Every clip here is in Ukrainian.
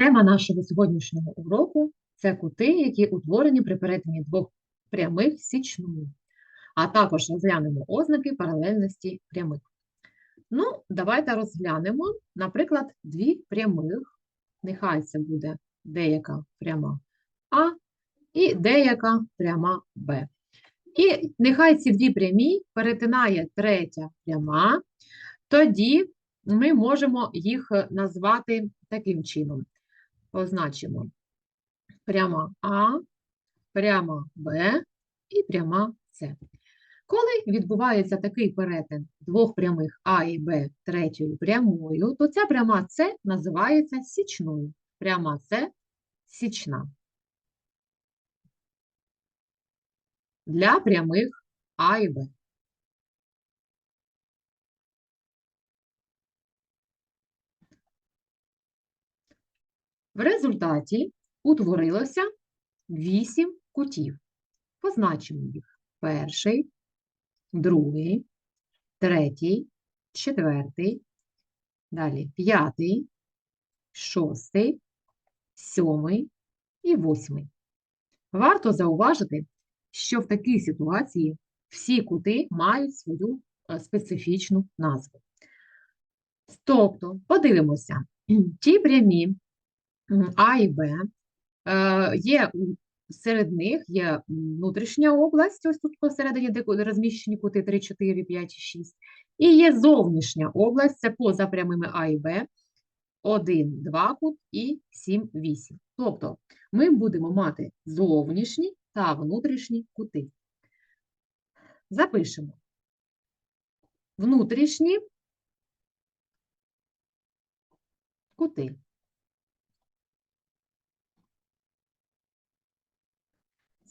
Тема нашого сьогоднішнього уроку це кути, які утворені при перетині двох прямих січною, а також розглянемо ознаки паралельності прямих. Ну, давайте розглянемо, наприклад, дві прямих. Нехай це буде деяка пряма А і деяка пряма Б. І нехай ці дві прямі перетинає третя пряма, тоді ми можемо їх е, назвати таким чином. Позначимо пряма А, пряма Б і пряма С. Коли відбувається такий перетин двох прямих А і Б третьою прямою, то ця пряма С називається січною. Пряма С січна. Для прямих А і Б. В результаті утворилося вісім кутів. Позначимо їх. Перший, другий, третій, четвертий, далі п'ятий, шостий, сьомий і восьмий. Варто зауважити, що в такій ситуації всі кути мають свою е, специфічну назву. Тобто, подивимося, ті прямі, а і Б. Е, Є серед них є внутрішня область, ось тут посередині, де розміщені кути 3, 4, 5 і 6. І є зовнішня область, це поза прямими А і Б, 1, 2 кут і 7, 8. Тобто ми будемо мати зовнішні та внутрішні кути. Запишемо. Внутрішні кути.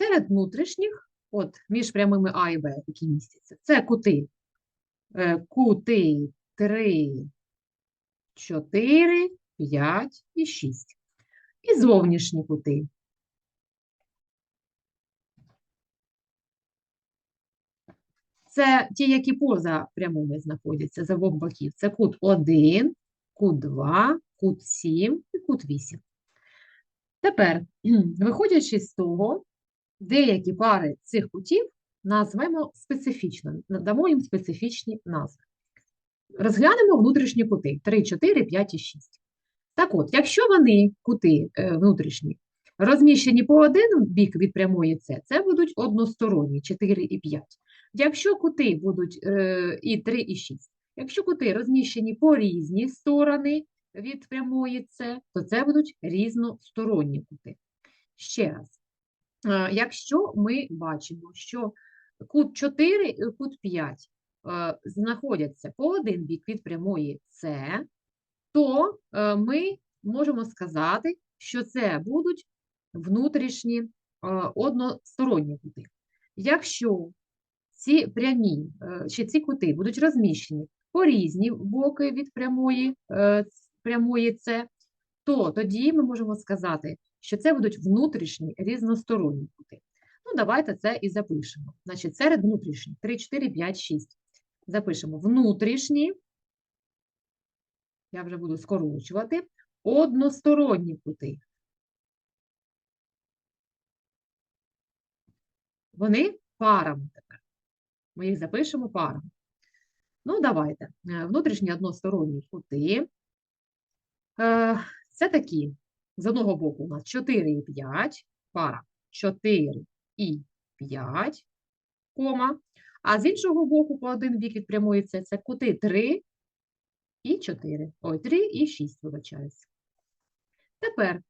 Серед внутрішніх, от між прямими А і Б, які містяться, це кути. Е, кути 3, 4, 5 і 6. І зовнішні кути. Це ті, які поза прямими знаходяться з обох боків. Це кут 1, кут 2, кут 7 і кут 8. Тепер, виходячи з того, деякі пари цих кутів назвемо специфічно, надамо їм специфічні назви. Розглянемо внутрішні кути 3, 4, 5 і 6. Так от, якщо вони, кути е, внутрішні, розміщені по один бік від прямої С, це будуть односторонні 4 і 5. Якщо кути будуть е, і 3, і 6, якщо кути розміщені по різні сторони від прямої С, то це будуть різносторонні кути. Ще раз, якщо ми бачимо, що кут 4 і кут 5 е, знаходяться по один бік від прямої С, то е, ми можемо сказати, що це будуть внутрішні односторонні кути. Якщо ці прямі чи ці кути будуть розміщені по різні боки від прямої прямої С, то тоді ми можемо сказати, що це будуть внутрішні різносторонні кути. Ну, давайте це і запишемо. Значить, серед внутрішніх 3, 4, 5, 6. Запишемо внутрішні, я вже буду скорочувати, односторонні кути. Вони парами тепер. Ми їх запишемо парами. Ну, давайте. Е, внутрішні односторонні кути. Е, це такі з одного боку у нас 4 і 5, пара 4 і 5, кома. А з іншого боку, по один бік від прямої С, це кути 3 і 4. Ой, 3 і 6, вибачаюсь. Тепер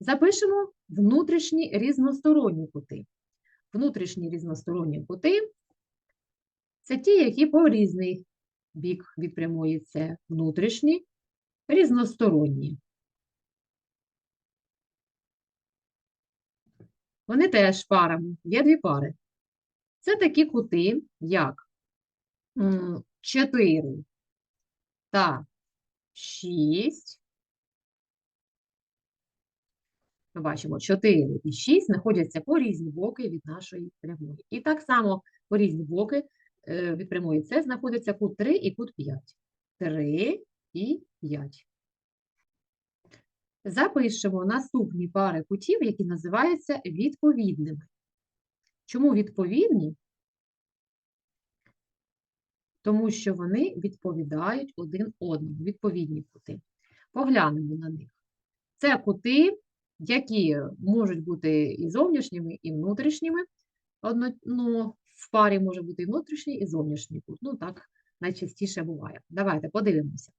запишемо внутрішні різносторонні кути. Внутрішні різносторонні кути це ті, які по різний бік від прямої С. Внутрішні, різносторонні. Вони теж парами, є дві пари. Це такі кути, як 4 та 6. Ми бачимо, 4 і 6 знаходяться по різні боки від нашої прямої. І так само по різні боки е, від прямої С знаходяться кут 3 і кут 5. 3 і 5. Запишемо наступні пари кутів, які називаються відповідними. Чому відповідні? Тому що вони відповідають один одному, відповідні кути. Поглянемо на них. Це кути, які можуть бути і зовнішніми, і внутрішніми. Одно, ну, в парі може бути і внутрішній, і зовнішній кут. Ну, так найчастіше буває. Давайте подивимося.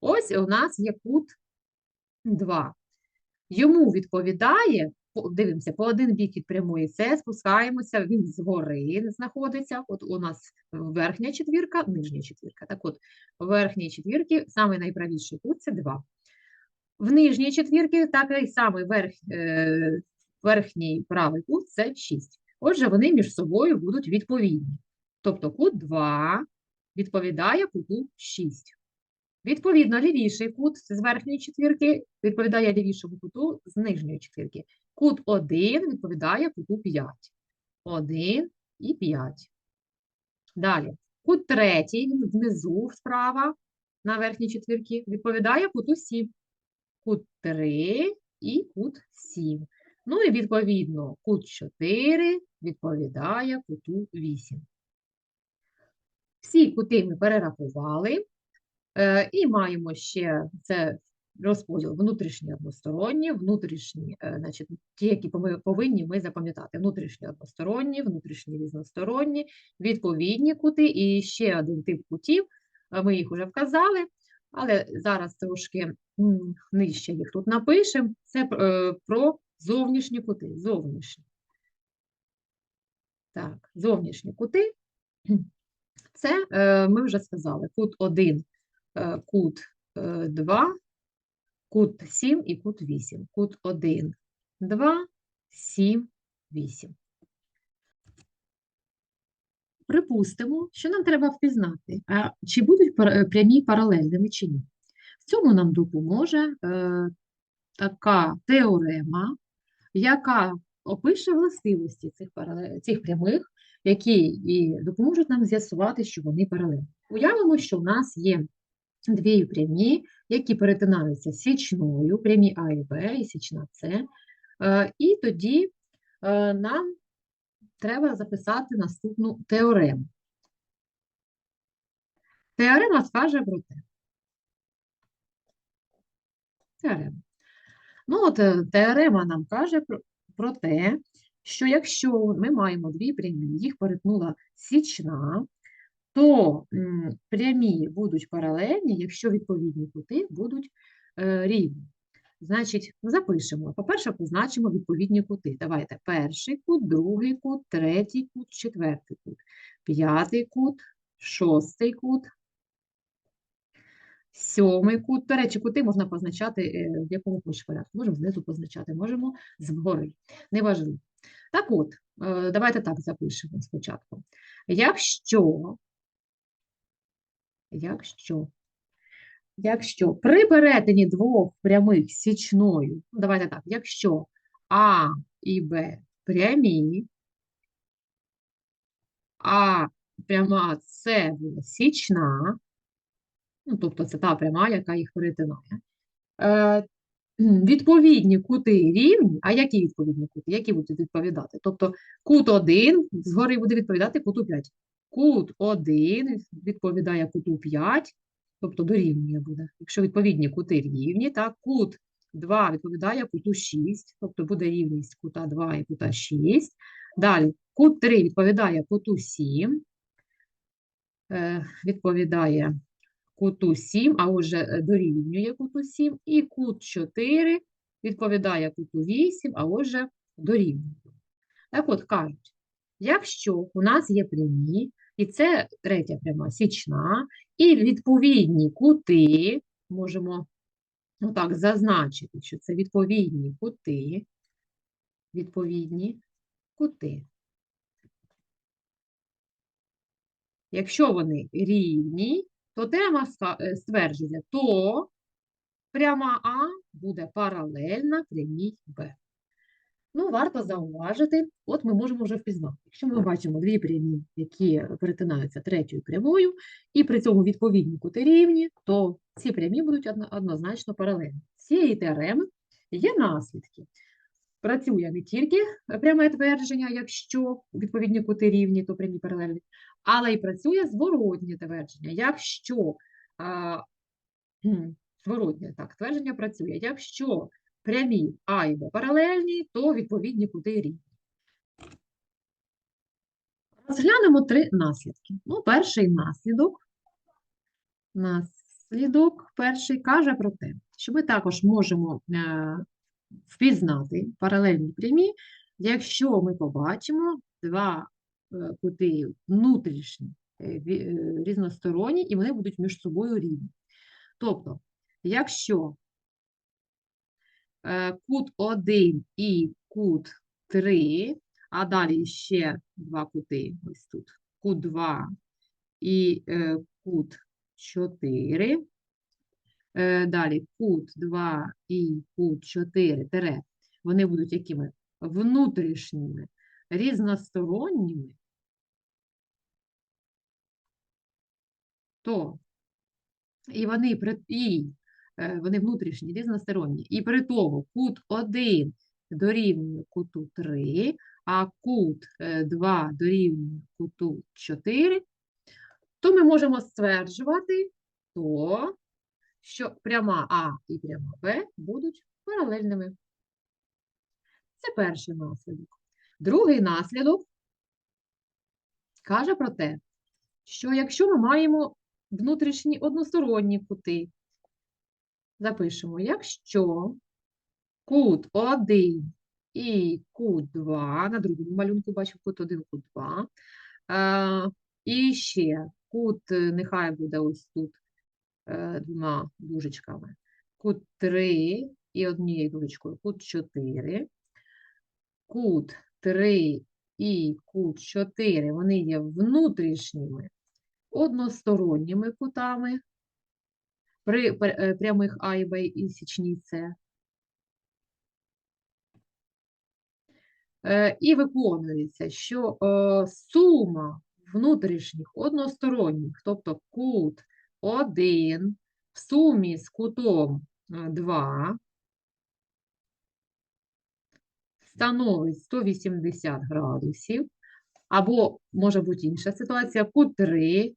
Ось у нас є кут 2. Йому відповідає, дивимося, по один бік від прямої С спускаємося, він згори знаходиться. От у нас верхня четвірка, нижня четвірка. Так от, в верхній четвірці саме найправіший кут це 2. В нижній четвірці такий самий верх, е, верхній правий кут це 6. Отже, вони між собою будуть відповідні. Тобто кут 2 відповідає куту 6. Відповідно, лівіший кут з верхньої четвірки відповідає лівішому куту з нижньої четвірки. Кут 1 відповідає куту 5. 1 і 5. Далі. Кут третій внизу справа на верхній четвірці відповідає куту 7. Кут 3 і кут 7. Ну і відповідно кут 4 відповідає куту 8. Всі кути ми перерахували. Е, І маємо ще це розподіл внутрішні односторонні, внутрішні, е, значить, ті, які поми- повинні ми запам'ятати. Внутрішні односторонні, внутрішні різносторонні, відповідні кути і ще один тип кутів. е, Ми їх вже вказали, але зараз трошки нижче їх тут напишемо. Це про зовнішні кути. Зовнішні. Так, зовнішні кути. Це ми вже сказали. Кут 1 е, кут 2, кут 7 і кут 8. Кут 1, 2, 7, 8. Припустимо, що нам треба впізнати, а чи будуть е, прямі паралельними чи ні. В цьому нам допоможе е, така теорема, яка опише властивості цих, парале- цих прямих, які і допоможуть нам з'ясувати, що вони паралельні. Уявимо, що в нас є дві прямі, які перетинаються січною, прямі А і Б, і січна С. Е, І тоді е, нам треба записати наступну теорему. Теорема скаже про те. Теорема. Ну, от е, теорема нам каже про, про те, що якщо ми маємо дві прямі, їх перетнула січна, то прямі будуть паралельні, якщо відповідні кути будуть е, рівні. Значить, запишемо. По-перше, позначимо відповідні кути. Давайте перший кут, другий кут, третій кут, четвертий кут, п'ятий кут, шостий кут, сьомий кут. До речі, кути можна позначати е, в якому хочеш порядку. Можемо знизу позначати, можемо згори. Неважливо. Так от, е, давайте так запишемо спочатку. Якщо, якщо, якщо при перетині двох прямих січною, ну, давайте так, якщо А і Б прямі, а пряма С січна, ну, тобто це та пряма, яка їх перетинає, е, відповідні кути рівні, а які відповідні кути? Які будуть відповідати? Тобто кут 1 згори буде відповідати куту 5. Кут 1 відповідає куту 5, тобто дорівнює буде. Якщо відповідні кути рівні, так, кут 2 відповідає куту 6, тобто буде рівність кута 2 і кута 6. Далі, кут 3 відповідає куту 7, е, відповідає куту 7, а отже е, дорівнює куту 7, і кут 4 відповідає куту 8, а отже дорівнює. Так от кажуть, якщо у нас є прямі, і це третя пряма січна, і відповідні кути, можемо отак зазначити, що це відповідні кути, відповідні кути. Якщо вони рівні, то тема е, стверджує, то пряма А буде паралельна прямій Б. Ну, варто зауважити, от ми можемо вже впізнати. Якщо ми бачимо дві прямі, які перетинаються третьою прямою, і при цьому відповідні кути рівні, то ці прямі будуть однозначно паралельні. Цієї теореми Є наслідки. Працює не тільки пряме твердження, якщо відповідні кути рівні, то прямі паралельні, але й працює зворотнє твердження. Якщо а, зворотнє так, твердження працює, якщо прямі А і Б паралельні, то відповідні кути рівні. Розглянемо три наслідки. Ну, перший наслідок. Наслідок перший каже про те, що ми також можемо е, впізнати паралельні прямі, якщо ми побачимо два е, кути внутрішні, е, різносторонні, і вони будуть між собою рівні. Тобто, якщо кут 1 і кут 3, а далі ще два кути, ось тут, кут 2 і е, кут 4, Е, Далі кут 2 і кут 4, тире, вони будуть якими? Внутрішніми, різносторонніми, то. І вони і е, вони внутрішні, різносторонні. І при тому кут 1 дорівнює куту 3, а кут е, 2 дорівнює куту 4, то ми можемо стверджувати, то що пряма А і пряма Б будуть паралельними. Це перший наслідок. Другий наслідок каже про те, що якщо ми маємо внутрішні односторонні кути, запишемо, якщо кут 1 і кут 2, на другому малюнку бачимо кут 1, кут 2, е, і ще кут, е, нехай буде ось тут е, двома дужечками, кут 3 і однією дужечкою, кут 4, кут 3 і кут 4, вони є внутрішніми односторонніми кутами при е, прямих А і Б і січній С. Е, І виконується, що е, сума внутрішніх односторонніх, тобто кут 1 в сумі з кутом 2 становить 180 градусів, або може бути інша ситуація, кут 3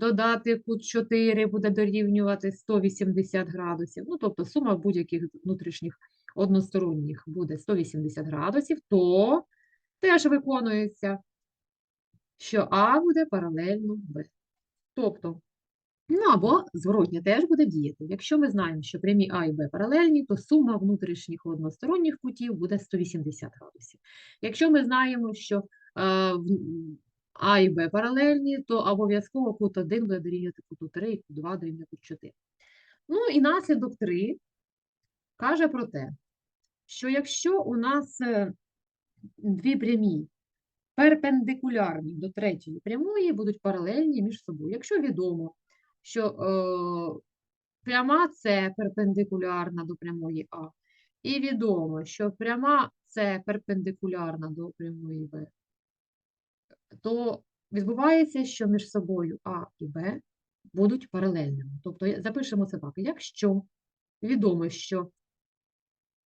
додати кут 4 буде дорівнювати 180 градусів. Ну, тобто сума будь-яких внутрішніх односторонніх буде 180 градусів, то теж виконується, що А буде паралельно Б. Тобто, ну або зворотня теж буде діяти. Якщо ми знаємо, що прямі А і Б паралельні, то сума внутрішніх односторонніх кутів буде 180 градусів. Якщо ми знаємо, що е, А і Б паралельні, то обов'язково кут 1 буде дорівнювати куту 3, і кут 2 дорівнює кут 4. Ну і наслідок 3 каже про те, що якщо у нас е, дві прямі перпендикулярні до третьої прямої будуть паралельні між собою. Якщо відомо, що е, пряма С перпендикулярна до прямої А, і відомо, що пряма С перпендикулярна до прямої Б, то відбувається, що між собою А і Б будуть паралельними. Тобто запишемо це так. Якщо відомо, що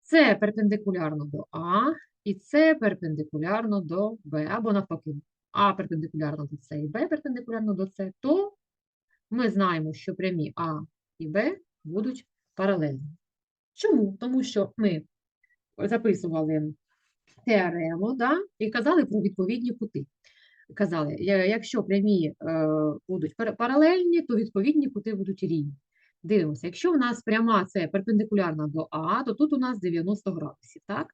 С перпендикулярно до А, і С перпендикулярно до Б, або навпаки, А перпендикулярно до С і Б перпендикулярно до С, то ми знаємо, що прямі А і Б будуть паралельні. Чому? Тому що ми записували теорему, да, і казали про відповідні кути. Казали, якщо прямі е, будуть паралельні, то відповідні кути будуть рівні. Дивимося, якщо в нас пряма С перпендикулярна до А, то тут у нас 90 градусів, так?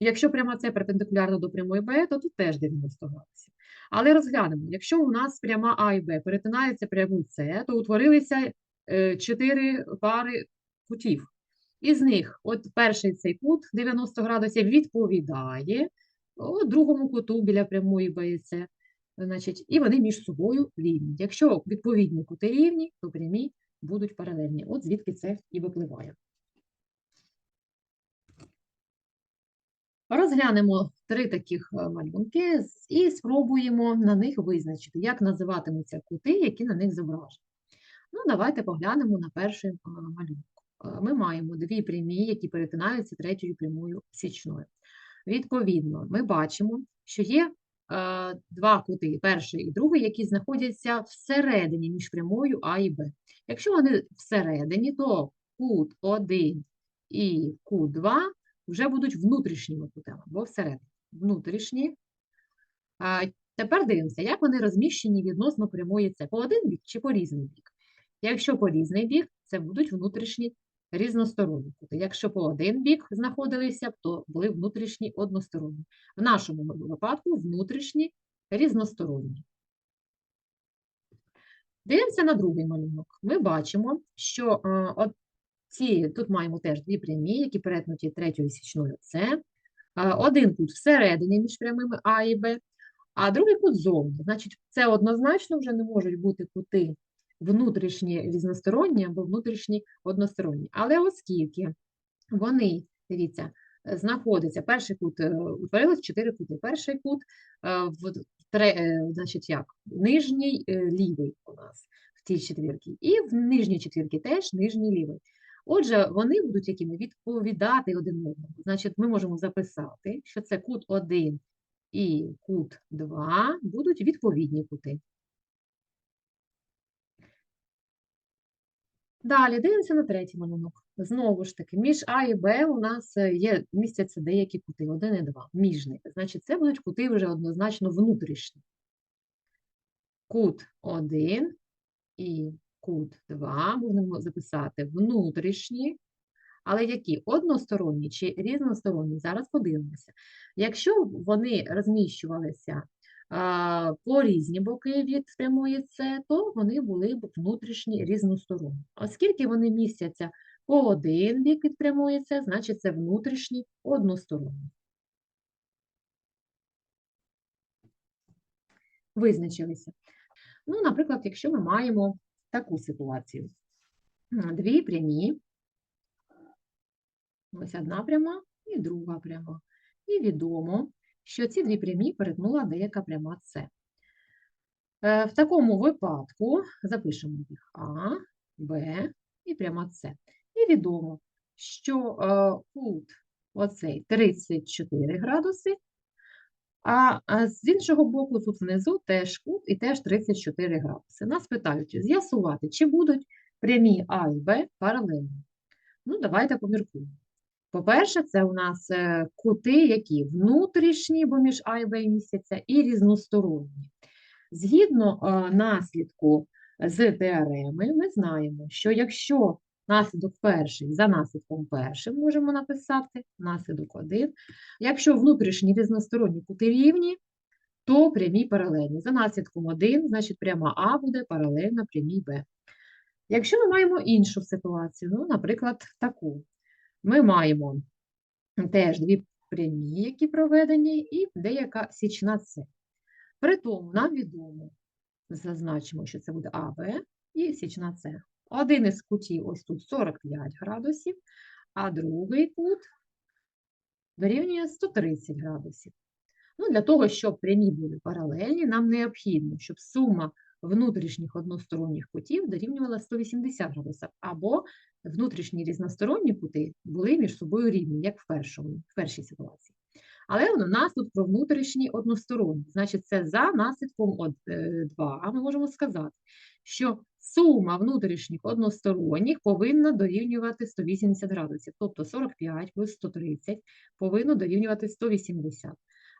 Якщо пряма С перпендикулярна до прямої Б, то тут теж 90 градусів. Але розглянемо, якщо у нас пряма А і Б перетинаються пряму С, то утворилися е, чотири пари кутів. Із них, от перший цей кут 90 градусів відповідає от другому куту біля прямої Б і С. Значить, і вони між собою рівні. Якщо відповідні кути рівні, то прямі будуть паралельні. От звідки це і випливає. Розглянемо три таких е, малюнки і спробуємо на них визначити, як називатимуться кути, які на них зображені. Ну, давайте поглянемо на перший е, малюнок. е, ми маємо дві прямі, які перетинаються третьою прямою січною. Відповідно, ми бачимо, що є е, два кути, перший і другий, які знаходяться всередині між прямою А і Б. Якщо вони всередині, то кут 1 і кут 2 вже будуть внутрішніми кутами, бо всередині. Внутрішні. А, тепер дивимося, як вони розміщені відносно прямої С. По один бік чи по різний бік? Якщо по різний бік, це будуть внутрішні різносторонні кути. Якщо по один бік знаходилися, то були внутрішні односторонні. В нашому випадку внутрішні різносторонні. Дивимося на другий малюнок. Ми бачимо, що е, от ці, тут маємо теж дві прямі, які перетнуті третьою січною С. Е, Один кут всередині між прямими А і Б, а другий кут зовні. Значить, це однозначно вже не можуть бути кути внутрішні різносторонні або внутрішні односторонні. Але оскільки вони, дивіться, знаходяться, перший кут, е, утворилось чотири кути. Перший кут е, в тре- е, значить, як? Нижній лівий у нас в цій четвірці. І в нижній четвірці теж нижній лівий. Отже, вони будуть якими відповідати один одному. Значить, ми можемо записати, що це кут 1 і кут 2 будуть відповідні кути. Далі дивимося на третій малюнок. Знову ж таки, між А і Б у нас е, є містяться деякі кути, 1 і 2, міжні. Значить, це будуть кути вже однозначно внутрішні. Кут 1 і кут 2 можемо записати внутрішні, але які? Односторонні чи різносторонні? Зараз подивимося. Якщо вони розміщувалися по різні боки від прямої то вони були б внутрішні різносторонні. Оскільки вони містяться по один бік від значить це внутрішні односторонні. Визначилися. Ну, наприклад, якщо ми маємо таку ситуацію. Дві прямі, ось одна пряма і друга пряма. І відомо, що ці дві прямі перетнула деяка пряма С. Е, В такому випадку запишемо їх А, Б і пряма С. І відомо, що е, кут оцей 34 градуси, а з іншого боку, тут внизу теж кут і теж 34 градуси. Нас питають з'ясувати, чи будуть прямі А і Б паралельні. Ну, давайте поміркуємо. По-перше, це у нас е, кути, які внутрішні, бо між А і Б містяться, і різносторонні. Згідно е, наслідку з теореми, ми знаємо, що якщо наслідок перший за наслідком першим можемо написати, наслідок один, якщо внутрішні різносторонні кути рівні, то прямі паралельні. За наслідком 1, значить пряма А буде паралельна прямій Б. Якщо ми маємо іншу ситуацію, ну, наприклад, таку. Ми маємо теж дві прямі, які проведені, і деяка січна С. При тому нам відомо, зазначимо, що це буде АБ і січна С. Один із кутів ось тут 45 градусів, а другий кут дорівнює 130 градусів. Ну, для того, щоб прямі були паралельні, нам необхідно, щоб сума внутрішніх односторонніх кутів дорівнювала 180 градусів, або внутрішні різносторонні кути були між собою рівні, як в, першому, в першій ситуації. Але у нас тут про внутрішні односторонні. Значить, це за наслідком 2 ми можемо сказати, що сума внутрішніх односторонніх повинна дорівнювати 180 градусів. Тобто 45 плюс 130 повинно дорівнювати 180.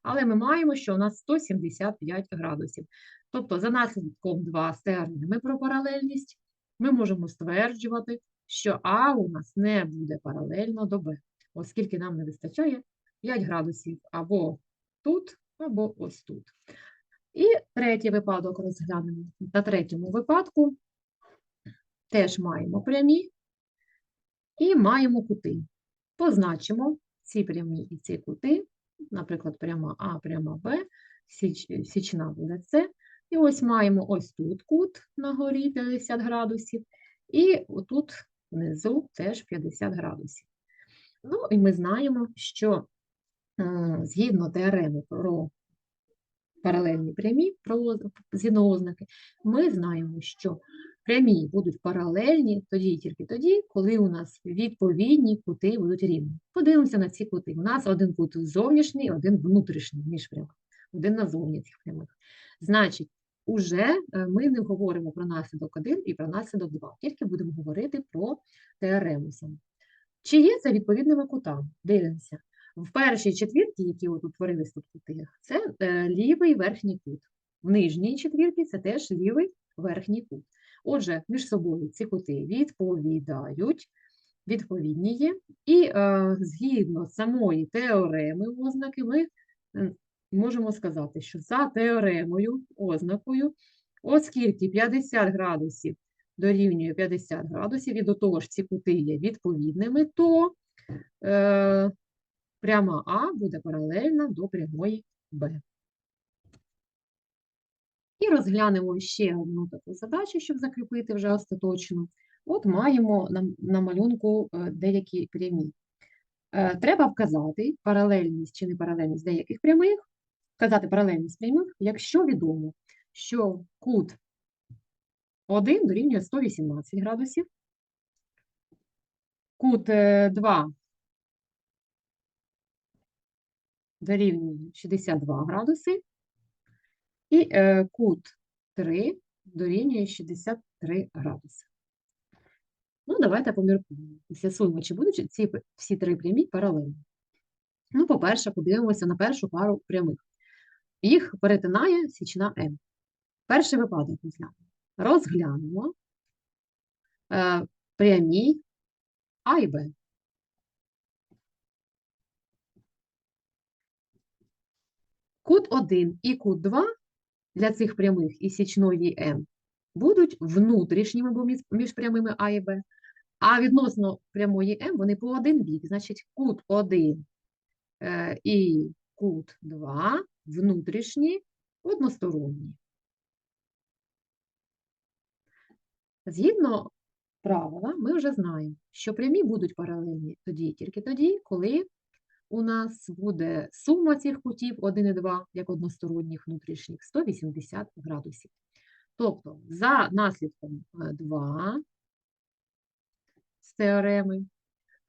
Але ми маємо, що у нас 175 градусів. Тобто, за наслідком 2 з теореми про паралельність ми можемо стверджувати, що А у нас не буде паралельно до Б, оскільки нам не вистачає 5 градусів або тут, або ось тут. І третій випадок розглянемо. На третьому випадку теж маємо прямі і маємо кути. Позначимо ці прямі і ці кути, наприклад, пряма А, пряма Б, січ, січна буде С. І ось маємо ось тут кут на горі 50 градусів, і отут внизу теж 50 градусів. Ну, і ми знаємо, що е, згідно теореми про паралельні прямі, про, згідно ознаки, ми знаємо, що прямі будуть паралельні тоді і тільки тоді, коли у нас відповідні кути будуть рівні. Подивимося на ці кути. У нас один кут зовнішній, один внутрішній між прямих, один назовні цих прямих. Значить, уже е, ми не говоримо про наслідок 1 і про наслідок 2, тільки будемо говорити про теорему. Чи є це відповідними кутами? Дивимося. В першій четвірці, які от утворились тут кути, це е, лівий верхній кут. В нижній четвірці це теж лівий верхній кут. Отже, між собою ці кути відповідають, відповідні є, і е, згідно самої теореми ознаки ми можемо сказати, що за теоремою, ознакою, оскільки 50 градусів дорівнює 50 градусів, і до того ж ці кути є відповідними, то е, пряма А буде паралельна до прямої Б. І розглянемо ще одну таку задачу, щоб закріпити вже остаточно. От маємо на, на малюнку е, деякі прямі. Е, Треба вказати паралельність чи непаралельність деяких прямих, вказати паралельність прямих, якщо відомо, що кут 1 дорівнює 118 градусів, кут е, 2 дорівнює 62 градуси, і е, кут 3 дорівнює 63 градуси. Ну, давайте поміркуємо. З'ясуємо, чи будуть ці всі три прямі паралельні. Ну, по-перше, подивимося на першу пару прямих. Їх перетинає січна М. Перший випадок розглянемо. Розглянемо е, прямі А і Б. Кут 1 і кут 2 для цих прямих і січної М будуть внутрішніми, бо між, між прямими А і Б. А відносно прямої М вони по один бік. Значить, кут 1 е, і кут 2 внутрішні, односторонні. Згідно правила, ми вже знаємо, що прямі будуть паралельні тоді, тільки тоді, коли у нас буде сума цих кутів 1 і 2, як односторонніх внутрішніх, 180 градусів. Тобто, за наслідком е, 2 з теореми,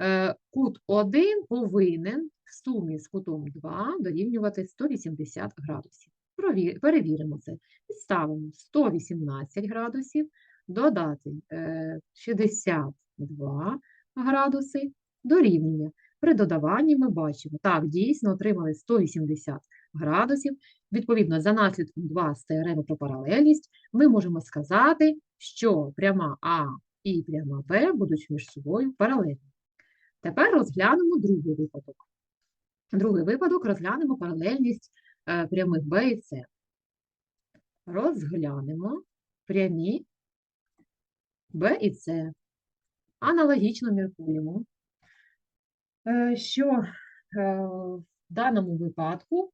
е, кут 1 повинен сумі з кутом 2 дорівнювати 180 градусів. Перевіримо це. Підставимо 118 градусів, додати е, 62 градуси, дорівнює. При додаванні ми бачимо, так, дійсно отримали 180 градусів. Відповідно, за наслідком 2 з теореми про паралельність, ми можемо сказати, що пряма А і пряма Б будуть між собою паралельні. Тепер розглянемо другий випадок. Другий випадок розглянемо паралельність е, прямих Б і С. Розглянемо прямі Б і С. Аналогічно міркуємо, е, що е, в даному випадку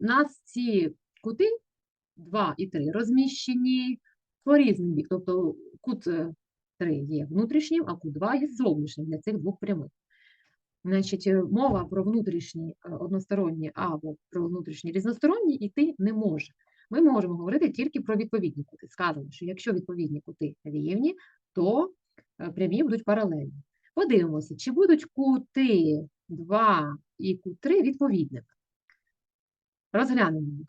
нас ці кути 2 і 3 розміщені по різним бік. Тобто кут 3 є внутрішнім, а кут 2 є зовнішнім для цих двох прямих. Значить, е, мова про внутрішні е, односторонні або про внутрішні різносторонні йти не може. Ми можемо говорити тільки про відповідні кути. Сказано, що якщо відповідні кути рівні, то е, прямі будуть паралельні. Подивимося, чи будуть кути 2 і кут 3 відповідними. Розглянемо їх.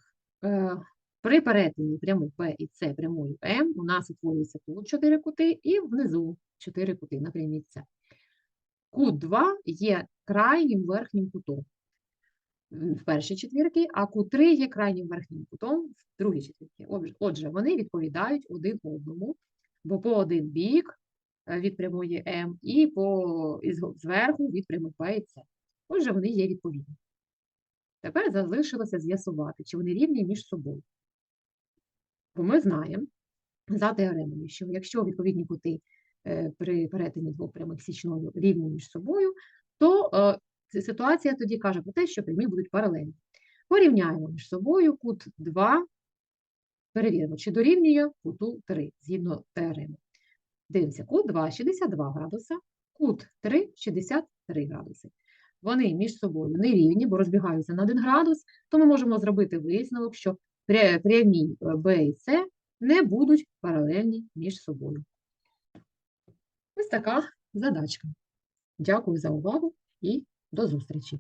При перетині прямих Б і С прямою М у нас утворюється тут 4 кути і внизу 4 кути на прямій С. Кут 2 є крайнім верхнім кутом в першій четвірці, а кут 3 є крайнім верхнім кутом в другій четвірці. Отже- вони відповідають один одному, бо по один бік е, від прямої М і по із- зверху від прямих Б і С. Отже, вони є відповідні. Тепер залишилося з'ясувати, чи вони рівні між собою. Бо ми знаємо за теоремою, що якщо відповідні кути при перетині двох прямих січною рівні між собою, то е, ситуація тоді каже про те, що прямі будуть паралельні. Порівняємо між собою кут 2, перевіримо, чи дорівнює куту 3, згідно теореми. Дивимося, кут 2 – 62 градуса, кут 3 – 63 градуси. Вони між собою не рівні, бо розбігаються на 1 градус, то ми можемо зробити висновок, що прямі е, Б і С не будуть паралельні між собою. Ось така задачка. Дякую за увагу і до зустрічі!